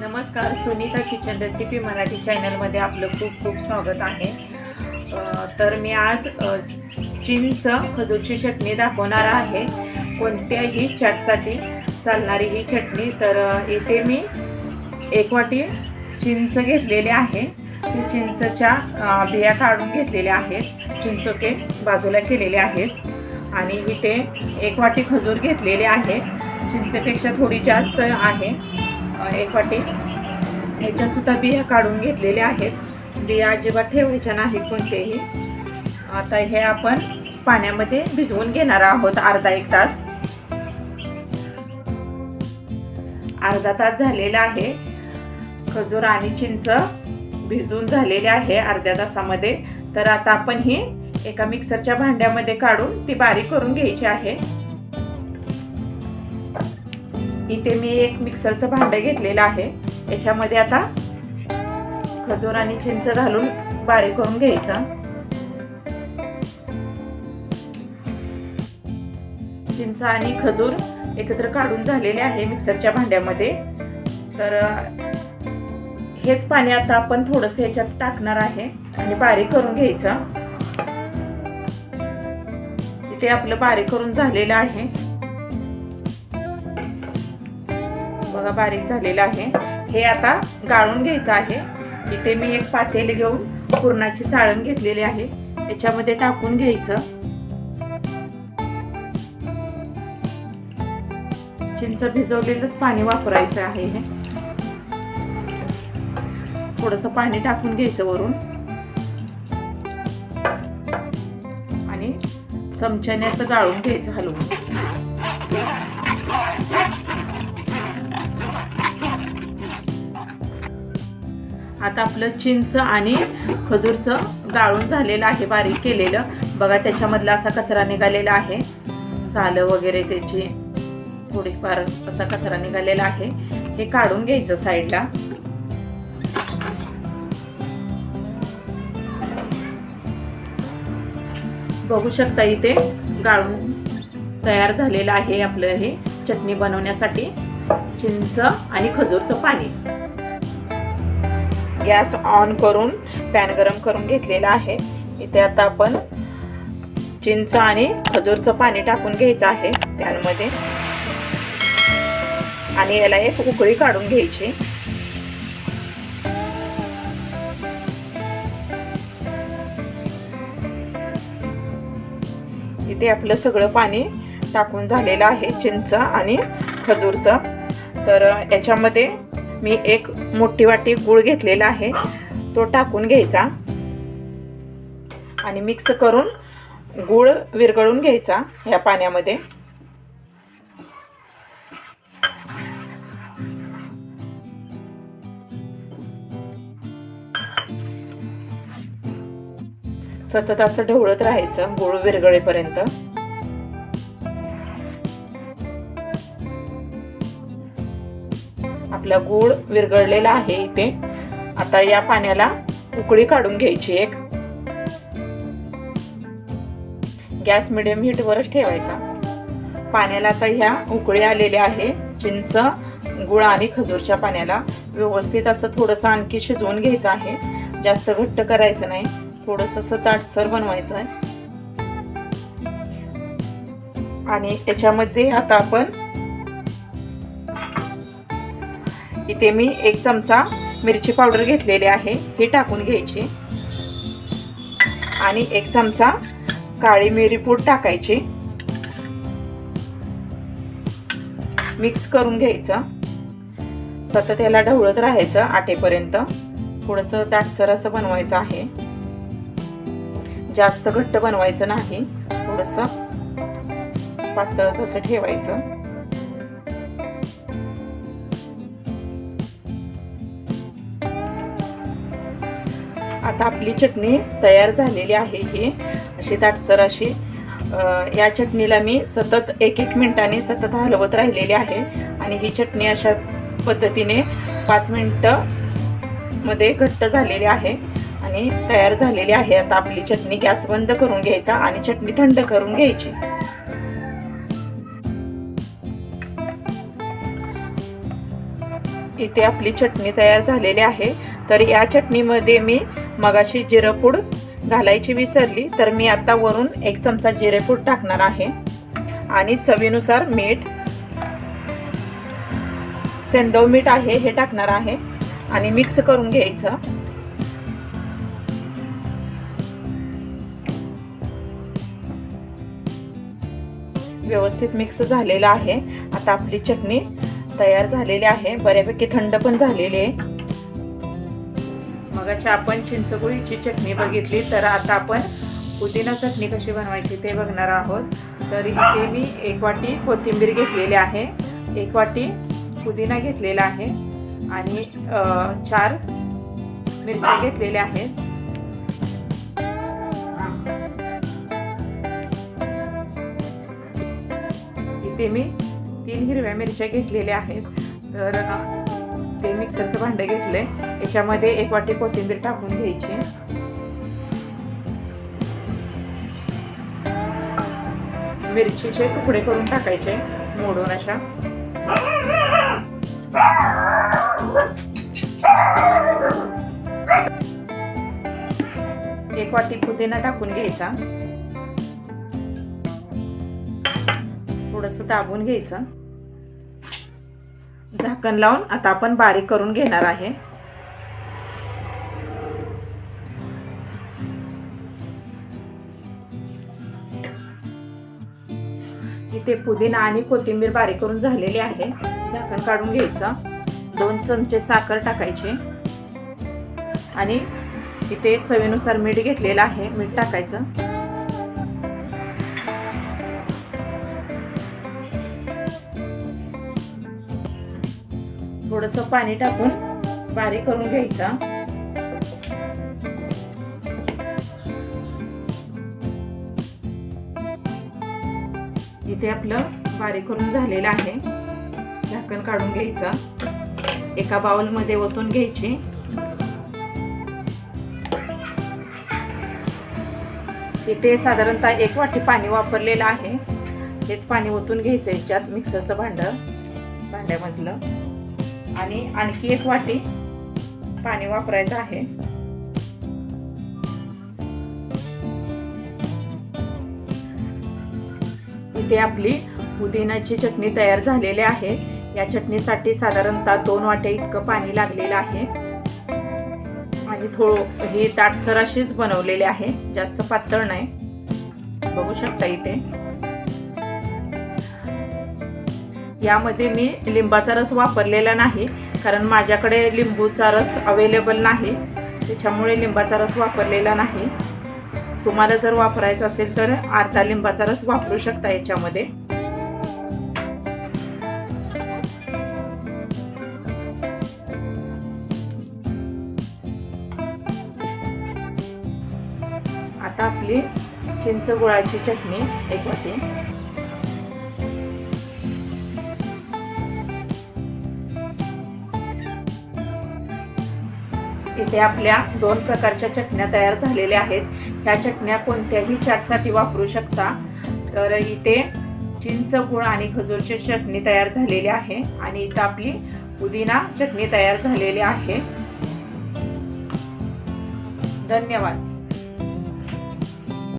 नमस्कार Sunita kitchen recipe Marathi चॅनलमध्ये आपलं खूप खूप स्वागत आहे. तर मी आज चिंच खजूरची चटणी दाखवणार आहे. कोणत्याही चॅटसाठी चालणारी ही चटणी. तर इथे मी एक वाटी चिंच घेतलेले आहे. ते चिंचच्या बिया काढून घेतलेल्या आहेत. चिंचोके बाजूला केलेले आहेत. आणि इथे एक वाटी खजूर घेतलेले आहे. चिंचेपेक्षा थोडी जास्त आहे. एक वाटी. ह्याच्यासुद्धा बिया काढून घेतलेल्या आहेत. बिया अजिबात ठेवायच्या नाहीत कोणतेही. आता हे आपण पाण्यामध्ये भिजवून घेणार आहोत अर्धा एक तास. अर्धा तास झालेला आहे. खजूर आणि चिंच भिजून झालेले आहे अर्ध्या तासामध्ये. तर आता आपण ही एका मिक्सरच्या भांड्यामध्ये काढून ती बारीक करून घ्यायची आहे. इथे मी एक मिक्सरचं भांडं घेतलेलं आहे. याच्यामध्ये आता खजूर आणि चिंच घालून बारीक करून घ्यायचं. चिंच आणि खजूर एकत्र काढून झालेले आहे मिक्सरच्या भांड्यामध्ये. तर हेच पाणी आता आपण थोडंसं ह्याच्यात टाकणार आहे आणि बारीक करून घ्यायचं. इथे आपलं बारीक करून झालेलं आहे. बघा बारीक झालेलं आहे. हे आता गाळून घ्यायचं आहे. इथे मी एक पातेल घेऊन पुरणाची चाळण घेतलेली आहे. त्याच्यामध्ये टाकून घ्यायचं. चिंच भिजवलेलंच पाणी वापरायचं आहे हे. थोडंसं पाणी टाकून घ्यायचं वरून. आणि चमच्याने असं गाळून घ्यायचं हलवून. आता आपलं चिंच आणि खजूरचं गाळून झालेलं आहे बारीक केलेलं. बघा त्याच्यामधला असा कचरा निघालेला आहे. सालं वगैरे त्याची थोडीफार असा कचरा निघालेला आहे. हे काढून घ्यायचं साईडला बघू शकता इथे गाळून तयार झालेलं आहे आपलं हे चटणी बनवण्यासाठी. चिंच आणि खजूरचं पाणी. गॅस ऑन करून पॅन गरम करून घेतलेला आहे. इथे आता आपण चिंच आणि खजूरचं पाणी टाकून घ्यायचं आहे. पॅनमध्ये आणि याला एक उकळी काढून घ्यायची. इथे आपलं सगळं पाणी टाकून झालेलं आहे चिंच आणि खजूरचं. तर याच्यामध्ये मी एक मोठी वाटी गूळ घेतलेला आहे तो टाकून घ्यायचा. आणि मिक्स करून गूळ विरघळून घ्यायचा ह्या पाण्यामध्ये. सतत असं ढवळत राहायचं गूळ विरगळेपर्यंत आपला गूळ विरगळलेला आहे इथे. आता या पाण्याला उकळी काढून घ्यायची एक. गॅस मिडियम हीटवरच ठेवायचा. पाण्याला आता ह्या उकळी आलेल्या आहे. चिंच गुळ आणि खजूरच्या पाण्याला व्यवस्थित असं थोडंसं आणखी शिजवून घ्यायचं आहे. जास्त घट्ट करायचं नाही. थोडंसं असं ताटसर बनवायचं आहे. आणि त्याच्यामध्ये आता आपण इथे मी एक चमचा मिरची पावडर घेतलेली आहे ही टाकून घ्यायची. आणि एक चमचा काळी मिरी पूड टाकायची. मिक्स करून घ्यायचं. सतत याला ढवळत राहायचं आटेपर्यंत. थोडंसं दाटसर असं बनवायचं आहे. जास्त घट्ट बनवायचं नाही. थोडंसं पातळच असं ठेवायचं. आता आपली चटणी तयार झालेली आहे ही. अशी दाटसर अशी. या चटणीला मी सतत एक एक मिनिटाने सतत हलवत राहिलेली आहे. आणि ही चटणी अशा पद्धतीने पाच मिनटं मध्ये घट्ट झालेली आहे. आणि तयार झालेली आहे. आता आपली चटणी गॅस बंद करून घ्यायचा आणि चटणी थंड करून घ्यायची. इथे आपली चटणी तयार झालेली आहे. तर या चटणीमध्ये मी मगाशी जिरपूड घालायची विसरली. तर मी आता वरून एक चमचा जिरेपूड टाकणार आहे. आणि चवीनुसार मीठ सेंदव मीठ आहे हे टाकणार आहे. आणि मिक्स करून घ्यायचं. व्यवस्थित मिक्स झालेलं आहे. आता आपली चटणी तयार झालेली आहे. बऱ्यापैकी थंड पण झालेली आहे. मगाच्या आपण चिंचगुळीची चटणी बघितली तर आता आपण पुदिना चटणी कशी बनवायची ते बघणार आहोत. तर इथे मी एक वाटी कोथिंबीर घेतलेली आहे. एक वाटी पुदिना घेतलेला आहे. आणि चार मिरच्या घेतलेल्या आहेत. इथे मी तीन हिरव्या मिरच्या घेतलेल्या आहेत. तर ते मिक्सरचं भांडं घेतलंय. याच्यामध्ये एक वाटी कोथिंबीर टाकून घ्यायची. मिरचीचे तुकडे करून टाकायचे मोडून अशा. एक वाटी पुदिना टाकून घ्यायचा. थोडंसं दाबून घ्यायचं. झाकण लावून आता आपण बारीक करून घेणार आहे. इथे पुदिना आणि कोथिंबीर बारीक करून झालेली आहे. झाकण काढून घ्यायचं. दोन चमचे साखर टाकायचे. आणि इथे चवीनुसार मीठ घेतलेलं आहे. मीठ टाकायचं. थोडस पाणी टाकून बारीक करून घ्यायचा. इथे आपलं बारीक करून झालेलं आहे. झाकण काढून घ्यायचं. एका बाउलमध्ये ओतून घ्यायची. इथे साधारणतः एक वाटी पाणी वापरलेलं आहे. हेच पाणी ओतून घ्यायचं याच्यात मिक्सरचं भांडं. भांड्यामधलं. आणि आणखी एक वाटी पाणी वापरायचं आहे. इथे आपली पुदिनाची चटणी तयार झालेली आहे. या चटणीसाठी साधारणतः दोन वाटे इतकं पाणी लागलेलं आहे. आणि थोडं ही दाटसर अशीच बनवलेली आहे. जास्त पातळ नाही. बघू शकता इथे. यामध्ये मी लिंबाचा रस वापरलेला नाही कारण माझ्याकडे लिंबूचा रस अवेलेबल नाही. त्याच्यामुळे लिंबाचा रस वापरलेला नाही. तुम्हाला जर वापरायचा असेल तर अर्धा लिंबाचा रस वापरू शकता याच्यामध्ये. आता आपली चिंच गुळाची चटणी एक वाटी. इथे आपल्या दोन प्रकारच्या चटण्या तयार झालेल्या आहेत. ह्या चटण्या कोणत्याही चाटसाठी वापरू शकता. तर इथे चिंच गुळ आणि खजूरची चटणी तयार झालेली आहे आणि इथं आपली पुदिना चटणी तयार झालेली आहे. धन्यवाद.